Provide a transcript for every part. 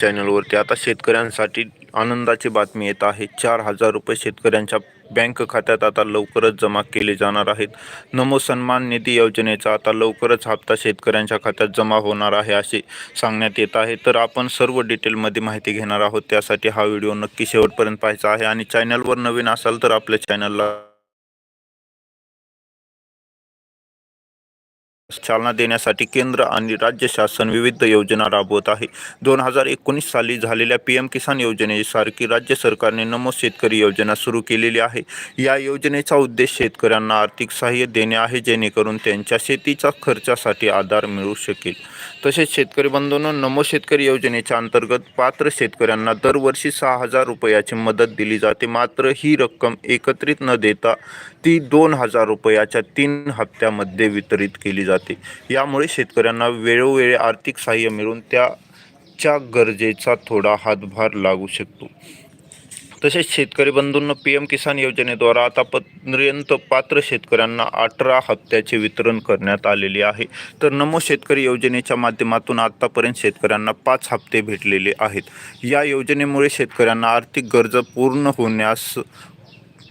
चॅनलवरती आता शेतकऱ्यांसाठी आनंदाची बातमी येत आहे. चार हजार रुपये शेतकऱ्यांच्या बँक खात्यात आता लवकरच जमा केले जाणार आहेत. नमो सन्मान निधी योजनेचा आता लवकरच हप्ता शेतकऱ्यांच्या खात्यात जमा होणार आहे असे सांगण्यात येत आहे. तर आपण सर्व डिटेलमध्ये माहिती घेणार आहोत. त्यासाठी हा व्हिडिओ नक्की शेवटपर्यंत पाहायचा आहे. आणि चॅनलवर नवीन असाल तर आपल्या चॅनलला चालना देण्यासाठी केंद्र आणि राज्य शासन विविध योजना राबवत आहे. दोन हजार एकोणीस साली झालेल्या पी एम किसान योजनेसारखी राज्य सरकारने नमो शेतकरी योजना सुरू केलेली आहे. या योजनेचा उद्देश शेतकऱ्यांना आर्थिक सहाय्य देणे आहे जेणेकरून त्यांच्या शेतीच्या खर्चासाठी आधार मिळू शकेल. तसेच शेतकरी बंधूंनो नमो शेतकरी योजनेच्या अंतर्गत पात्र शेतकऱ्यांना दरवर्षी सहा हजार रुपयाची मदत दिली जाते. मात्र ही रक्कम एकत्रित न देता ती दोन हजार रुपयाच्या तीन हप्त्यामध्ये वितरित केली जाते. यामुळे शेतकऱ्यांना वेळोवेळी आर्थिक सहाय्य मिळून त्याच्या गरजेचा थोडा हातभार लागू शकतो. तसेच शेतकरी बंधूंना पी एम किसान योजनेद्वारा आतापर्यंत पात्र शेतकऱ्यांना अठरा हप्त्याचे वितरण करण्यात आलेले आहे. तर नमो शेतकरी योजनेच्या माध्यमातून आतापर्यंत शेतकऱ्यांना पाच हप्ते भेटलेले आहेत. या योजनेमुळे शेतकऱ्यांना आर्थिक गरजा पूर्ण होण्यास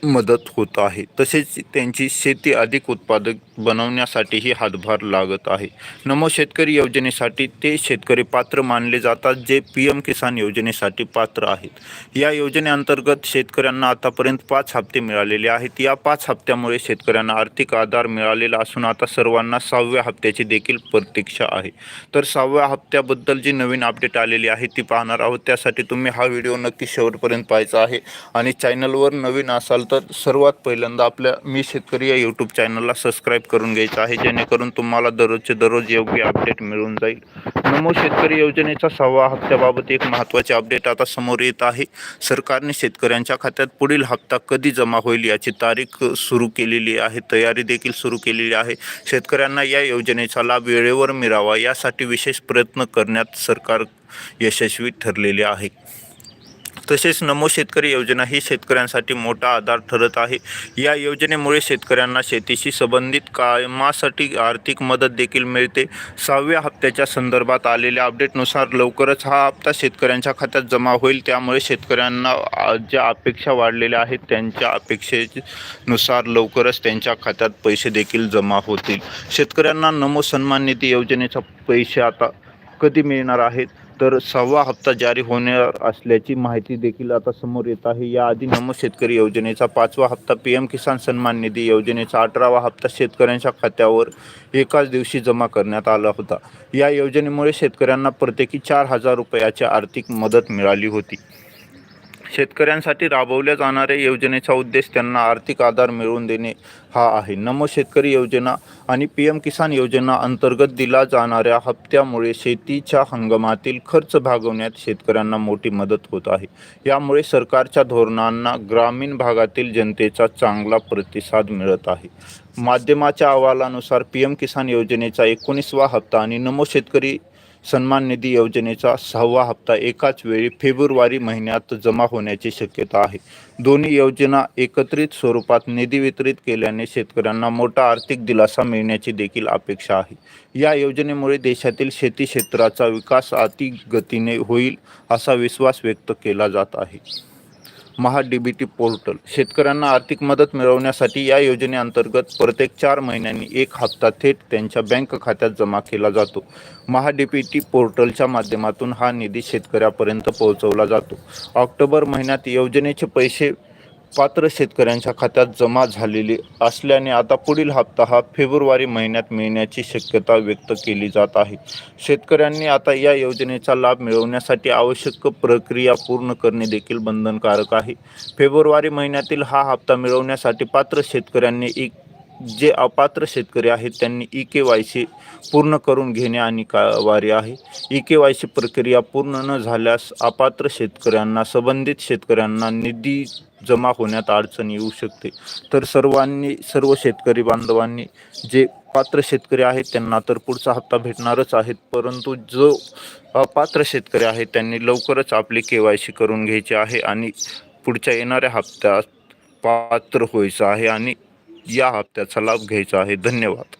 मदत होत आहे. तसेच त्यांची शेती अधिक उत्पादक बनवण्यासाठीही हातभार लागत आहे. नमो शेतकरी योजनेसाठी ते शेतकरी पात्र मानले जातात जे पी एम किसान योजनेसाठी पात्र आहेत. या योजनेअंतर्गत शेतकऱ्यांना आतापर्यंत पाच हप्ते मिळालेले आहेत. या पाच हप्त्यामुळे शेतकऱ्यांना आर्थिक आधार मिळालेला असून आता सर्वांना सहाव्या हप्त्याची देखील प्रतीक्षा आहे. तर सहाव्या हप्त्याबद्दल जी नवीन अपडेट आलेली आहे ती पाहणार आहोत. त्यासाठी तुम्ही हा व्हिडिओ नक्की शेवटपर्यंत पाहायचा आहे. आणि चॅनलवर नवीन असाल तर सर्वात पहिल्यांदा आपल्या मी शेतकरी या यूट्यूब चॅनलला सबस्क्राईब करून घ्यायचं आहे. जेणेकरून तुम्हाला दररोजचे दररोज योग्य अपडेट मिळून जाईल. नमो शेतकरी योजनेचा सहावा हप्त्याबाबत एक महत्त्वाचे अपडेट आता समोर येत आहे. सरकारने शेतकऱ्यांच्या खात्यात पुढील हप्ता कधी जमा होईल याची तारीख सुरू केलेली आहे. तयारी देखील सुरू केलेली आहे. शेतकऱ्यांना या योजनेचा लाभ वेळेवर मिळावा यासाठी विशेष प्रयत्न करण्यात सरकार यशस्वी ठरलेले आहे. तसेच नमो शेतकरी योजना ही शेतकऱ्यांसाठी मोठा आधार ठरत आहे. या योजनेमुळे शेतकऱ्यांना शेतीशी संबंधित कामासाठी आर्थिक मदत देखील मिळते. सहाव्या हप्त्याच्या संदर्भात आलेल्या अपडेटनुसार लवकरच हा हप्ता शेतकऱ्यांच्या खात्यात जमा होईल. त्यामुळे शेतकऱ्यांना ज्या अपेक्षा वाढलेल्या आहेत त्यांच्या अपेक्षेनुसार लवकरच त्यांच्या खात्यात पैसे देखील जमा होतील. शेतकऱ्यांना नमो सन्मान निधी योजनेचा पैसे आता कधी मिळणार आहेत? तर सहावा हप्ता जारी होणार असल्याची माहिती देखील आता समोर येत आहे. याआधी नमो शेतकरी योजनेचा पाचवा हप्ता पी एम किसान सन्मान निधी योजनेचा अठरावा हप्ता शेतकऱ्यांच्या खात्यावर एकाच दिवशी जमा करण्यात आला होता. या योजनेमुळे शेतकऱ्यांना प्रत्येकी चार हजार रुपयाची आर्थिक मदत मिळाली होती. शेतकऱ्यांसाठी राबवल्या जाणाऱ्या योजनेचा उद्देश त्यांना आर्थिक आधार मिळवून देणे हा आहे. नमो शेतकरी योजना आणि पी एम किसान योजना अंतर्गत दिला जाणाऱ्या हप्त्यामुळे शेतीच्या हंगामातील खर्च भागवण्यात शेतकऱ्यांना मोठी मदत होत आहे. यामुळे सरकारच्या धोरणांना ग्रामीण भागातील जनतेचा चांगला प्रतिसाद मिळत आहे. माध्यमाच्या अहवालानुसार पी एम किसान योजनेचा एकोणीसवा हप्ता आणि नमो शेतकरी सन्मान निधी योजनेचा सहावा हप्ता एकाच वेळी फेब्रुवारी महिन्यात जमा होण्याची शक्यता आहे. दोन्ही योजना एकत्रित स्वरूपात निधी वितरित केल्याने शेतकऱ्यांना मोठा आर्थिक दिलासा मिळण्याची देखील अपेक्षा आहे. या योजनेमुळे देशातील शेती क्षेत्राचा विकास अति गतीने होईल असा विश्वास व्यक्त केला जात आहे. Maha B T portal. शेतकऱ्यांना आर्थिक मदत मिळवण्यासाठी या योजनेअंतर्गत प्रत्येक चार महिन्यांनी एक हप्ता थेट त्यांच्या बँक खात्यात जमा केला जातो. महा बी टी पोर्टलच्या माध्यमातून हा निधी शेतकऱ्यापर्यंत पोहोचवला जातो. ऑक्टोबर महिन्यात योजनेचे पैसे पात्र शेतकऱ्यांच्या खात्यात जमा झालेली असल्याने आता पुढील हप्ता हा फेब्रुवारी महिन्यात मिळण्याची शक्यता व्यक्त केली जात आहे. शेतकऱ्यांनी आता या योजनेचा लाभ मिळवण्यासाठी आवश्यक प्रक्रिया पूर्ण करणे देखील बंधनकारक आहे. फेब्रुवारी महिन्यातील हा हप्ता मिळवण्यासाठी पात्र शेतकऱ्यांनी एक जे अपात्र शेतकरी आहेत त्यांनी ई के वाय सी पूर्ण करून घेणे अनिवार्य आहे. ई के वाय सी प्रक्रिया पूर्ण न झाल्यास अपात्र शेतकऱ्यांना संबंधित शेतकऱ्यांना निधी जमा होण्यात अडचण येऊ शकते. तर सर्वांनी सर्व शेतकरी बांधवांनी जे पात्र शेतकरी आहेत त्यांना तर पुढचा हप्ता भेटणारच आहेत परंतु जो अपात्र शेतकरी आहे त्यांनी लवकरच आपली के वाय सी करून घ्यायची आहे आणि पुढच्या येणाऱ्या हप्त्यात पात्र व्हायचं आहे आणि या हप्त्याचा लाभ घ्यायचा आहे. धन्यवाद.